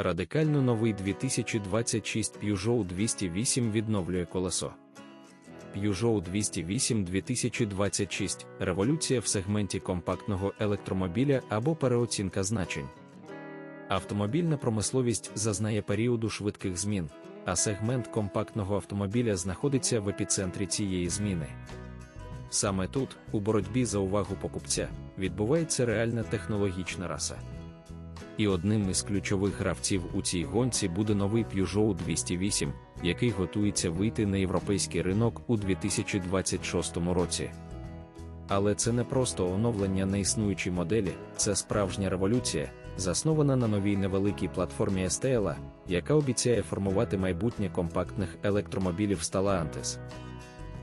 Радикально новий 2026 Peugeot 208 відновлює колесо. Peugeot 208 2026 революція в сегменті компактного електромобіля або переоцінка значень. Автомобільна промисловість зазнає періоду швидких змін, а сегмент компактного автомобіля знаходиться в епіцентрі цієї зміни. Саме тут, у боротьбі за увагу покупця, відбувається реальна технологічна раса. І одним із ключових гравців у цій гонці буде новий Peugeot 208, який готується вийти на європейський ринок у 2026 році. Але це не просто оновлення на існуючій моделі, це справжня революція, заснована на новій невеликій платформі STLA, яка обіцяє формувати майбутнє компактних електромобілів Stellantis.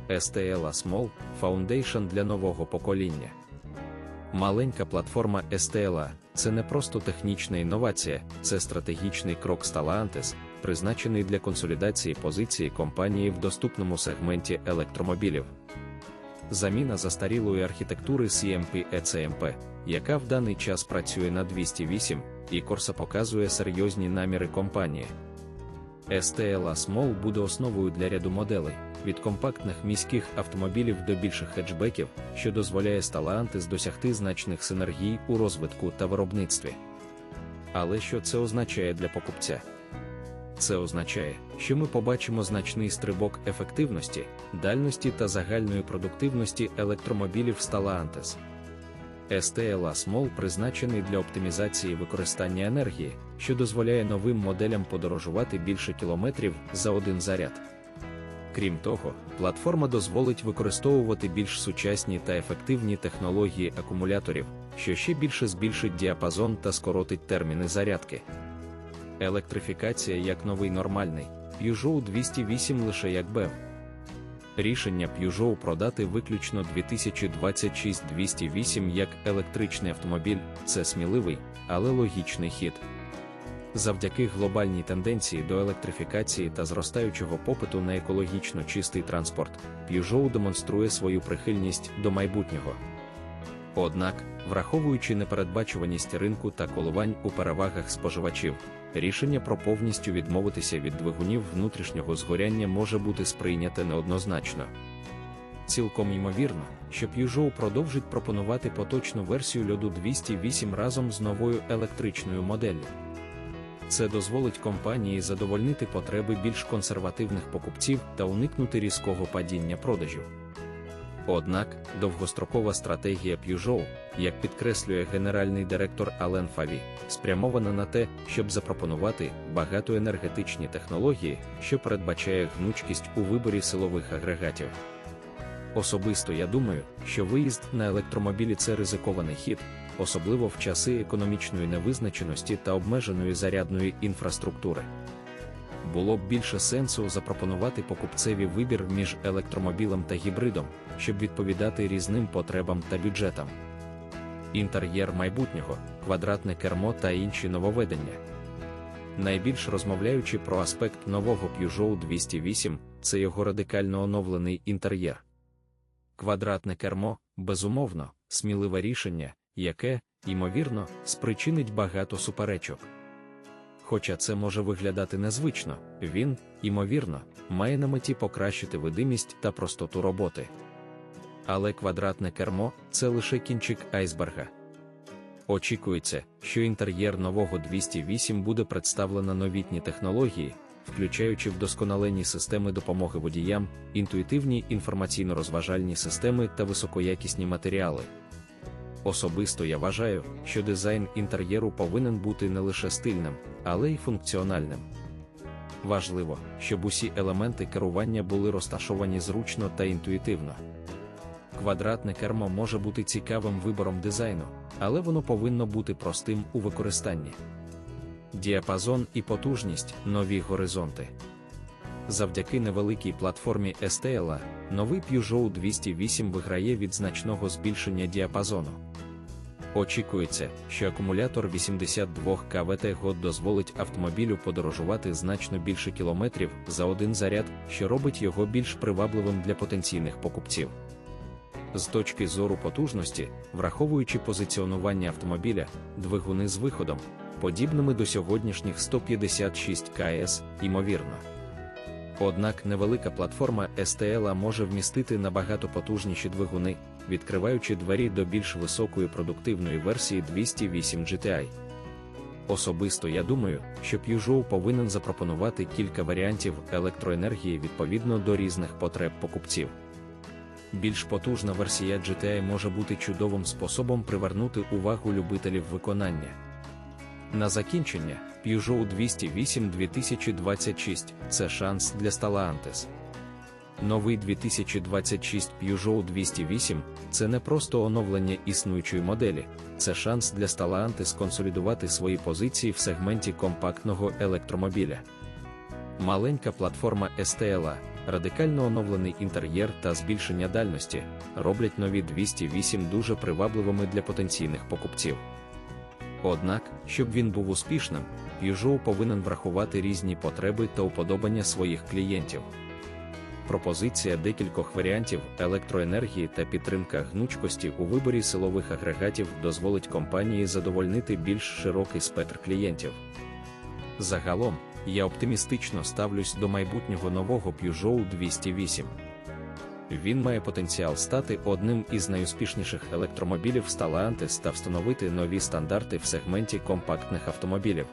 STLA Small Foundation для нового покоління. Маленька платформа STLA – це не просто технічна інновація, це стратегічний крок Stellantis, призначений для консолідації позиції компанії в доступному сегменті електромобілів. Заміна застарілої архітектури CMP ECMP, яка в даний час працює на 208, і Corsa показує серйозні наміри компанії. STLA Small буде основою для ряду моделей, від компактних міських автомобілів до більших хеджбеків, що дозволяє Stellantis досягти значних синергій у розвитку та виробництві. Але що це означає для покупця? Це означає, що ми побачимо значний стрибок ефективності, дальності та загальної продуктивності електромобілів Stellantis. STLA Small призначений для оптимізації використання енергії, що дозволяє новим моделям подорожувати більше кілометрів за один заряд. Крім того, платформа дозволить використовувати більш сучасні та ефективні технології акумуляторів, що ще більше збільшить діапазон та скоротить терміни зарядки. Електрифікація як новий нормальний, Peugeot 208 лише як БЕВ. Рішення Peugeot продати виключно 2026-208 як електричний автомобіль це сміливий, але логічний хід. Завдяки глобальній тенденції до електрифікації та зростаючого попиту на екологічно чистий транспорт, Peugeot демонструє свою прихильність до майбутнього. Однак, враховуючи непередбачуваність ринку та коливань у перевагах споживачів, рішення про повністю відмовитися від двигунів внутрішнього згоряння може бути сприйняте неоднозначно. Цілком ймовірно, що Peugeot продовжить пропонувати поточну версію льоду 208 разом з новою електричною моделлю. Це дозволить компанії задовольнити потреби більш консервативних покупців та уникнути різкого падіння продажів. Однак, довгострокова стратегія Peugeot, як підкреслює генеральний директор Ален Фаві, спрямована на те, щоб запропонувати багатоенергетичні технології, що передбачає гнучкість у виборі силових агрегатів. Особисто я думаю, що виїзд на електромобілі це ризикований хід, особливо в часи економічної невизначеності та обмеженої зарядної інфраструктури. Було б більше сенсу запропонувати покупцеві вибір між електромобілем та гібридом, щоб відповідати різним потребам та бюджетам. Інтер'єр майбутнього, квадратне кермо та інші нововведення. Найбільш розмовляючи про аспект нового Peugeot 208, це його радикально оновлений інтер'єр. Квадратне кермо, безумовно, сміливе рішення, яке, ймовірно, спричинить багато суперечок. Хоча це може виглядати незвично, він, ймовірно, має на меті покращити видимість та простоту роботи. Але квадратне кермо це лише кінчик айсберга. Очікується, що інтер'єр нового 208 буде представлено новітні технології, включаючи вдосконалені системи допомоги водіям, інтуїтивні інформаційно-розважальні системи та високоякісні матеріали. Особисто я вважаю, що дизайн інтер'єру повинен бути не лише стильним, але й функціональним. Важливо, щоб усі елементи керування були розташовані зручно та інтуїтивно. Квадратне кермо може бути цікавим вибором дизайну, але воно повинно бути простим у використанні. Діапазон і потужність нові горизонти. Завдяки невеликій платформі STLA, новий Peugeot 208 виграє від значного збільшення діапазону. Очікується, що акумулятор 82 КВТ год дозволить автомобілю подорожувати значно більше кілометрів за один заряд, що робить його більш привабливим для потенційних покупців. З точки зору потужності, враховуючи позиціонування автомобіля, двигуни з виходом, подібними до сьогоднішніх 156 КС, ймовірно. Однак невелика платформа STL може вмістити набагато потужніші двигуни, відкриваючи двері до більш високої продуктивної версії 208 GTI. Особисто я думаю, що Peugeot повинен запропонувати кілька варіантів електроенергії відповідно до різних потреб покупців. Більш потужна версія GTI може бути чудовим способом привернути увагу любителів виконання. На закінчення, Peugeot 208 2026 це шанс для Stellantis. Новий 2026 Peugeot 208 це не просто оновлення існуючої моделі, це шанс для Stellantis консолідувати свої позиції в сегменті компактного електромобіля. Маленька платформа STLA, радикально оновлений інтер'єр та збільшення дальності роблять нові 208 дуже привабливими для потенційних покупців. Однак, щоб він був успішним, Peugeot повинен врахувати різні потреби та уподобання своїх клієнтів. Пропозиція декількох варіантів електроенергії та підтримка гнучкості у виборі силових агрегатів дозволить компанії задовольнити більш широкий спектр клієнтів. Загалом, я оптимістично ставлюсь до майбутнього нового Peugeot 208. Він має потенціал стати одним із найуспішніших електромобілів Stellantis та встановити нові стандарти в сегменті компактних автомобілів.